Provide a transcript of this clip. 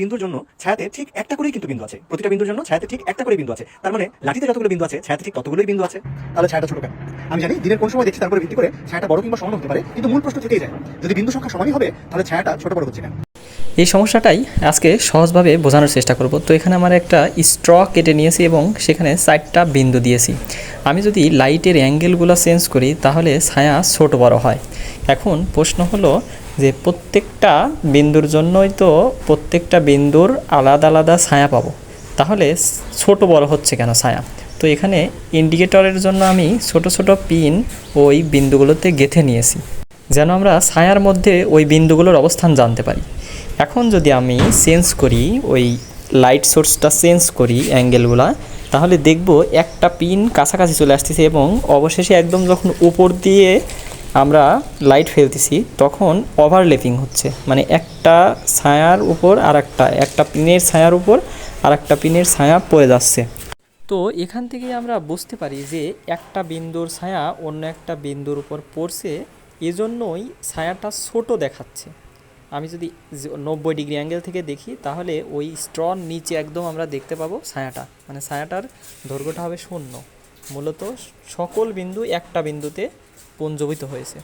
বিন্দুর জন্য ছায়াতে ঠিক একটা করেই কিন্তু বিন্দু আছে। প্রতিটা বিন্দুর জন্য ছায়াতে ঠিক একটা করে বিন্দু আছে। তার মানে লাঠিতে যতগুলো বিন্দু আছে, ছায়াতে ঠিক ততগুলোই বিন্দু আছে। তাহলে ছায়াটা ছোট কেন? আমি জানি দিনের কোন সময় দেখছি, তারপরে ভিত্তি করে ছায়াটা বড় কিংবা সমান হতে পারে, কিন্তু মূল প্রশ্ন থেকেই যায়। যদি বিন্দু সংখ্যা সমানই হবে, তাহলে ছায়াটা ছোট বড় হচ্ছে কেন? এই সমস্যাটাই আজকে সহজভাবে বোঝানোর চেষ্টা করব। তো এখানে আমার একটা স্ট্র কেটে নিয়েছি এবং সেখানে চারটা বিন্দু দিয়েছি। আমি যদি লাইটের অ্যাঙ্গেলগুলো চেঞ্জ করি, তাহলে ছায়া ছোট বড় হয়। এখন প্রশ্ন হলো যে প্রত্যেকটা বিন্দুর জন্যই তো প্রত্যেকটা বিন্দুর আলাদা আলাদা ছায়া পাবো। তাহলে ছোট বড় হচ্ছে কেন ছায়া? তো এখানে ইন্ডিকেটরের জন্য আমি ছোট ছোট পিন ওই বিন্দুগুলোতে গেঁথে নিয়েছি, যেন আমরা ছায়ার মধ্যে ওই বিন্দুগুলোর অবস্থান জানতে পারি। এখন যদি আমি চেঞ্জ করি, ওই লাইট সোর্সটা চেঞ্জ করি অ্যাঙ্গেলগুলা তাহলে দেখব একটা পিন কাছাকাছি চলে আসতেছে এবং অবশেষে একদম যখন উপর দিয়ে আমরা লাইট ফেলতেছি, তখন ওভারলেপিং হচ্ছে। মানে একটা ছায়ার উপর আর একটা একটা পিনের ছায়ার উপর আর একটা পিনের ছায়া পড়ে যাচ্ছে। তো এখান থেকে আমরা বুঝতে পারি যে একটা বিন্দুর ছায়া অন্য একটা বিন্দুর উপর পড়ছে, এজন্যই ছায়াটা ছোট দেখাচ্ছে। আমি যদি নব্বই ডিগ্রি অ্যাঙ্গেল থেকে দেখি, তাহলে ওই স্ট্রন নিচে একদম আমরা দেখতে পাবো ছায়াটা। মানে ছায়াটার দৈর্ঘ্যটা হবে শূন্য। মূলত সকল বিন্দু একটা বিন্দুতে পঞ্জীভূত হয়েছে।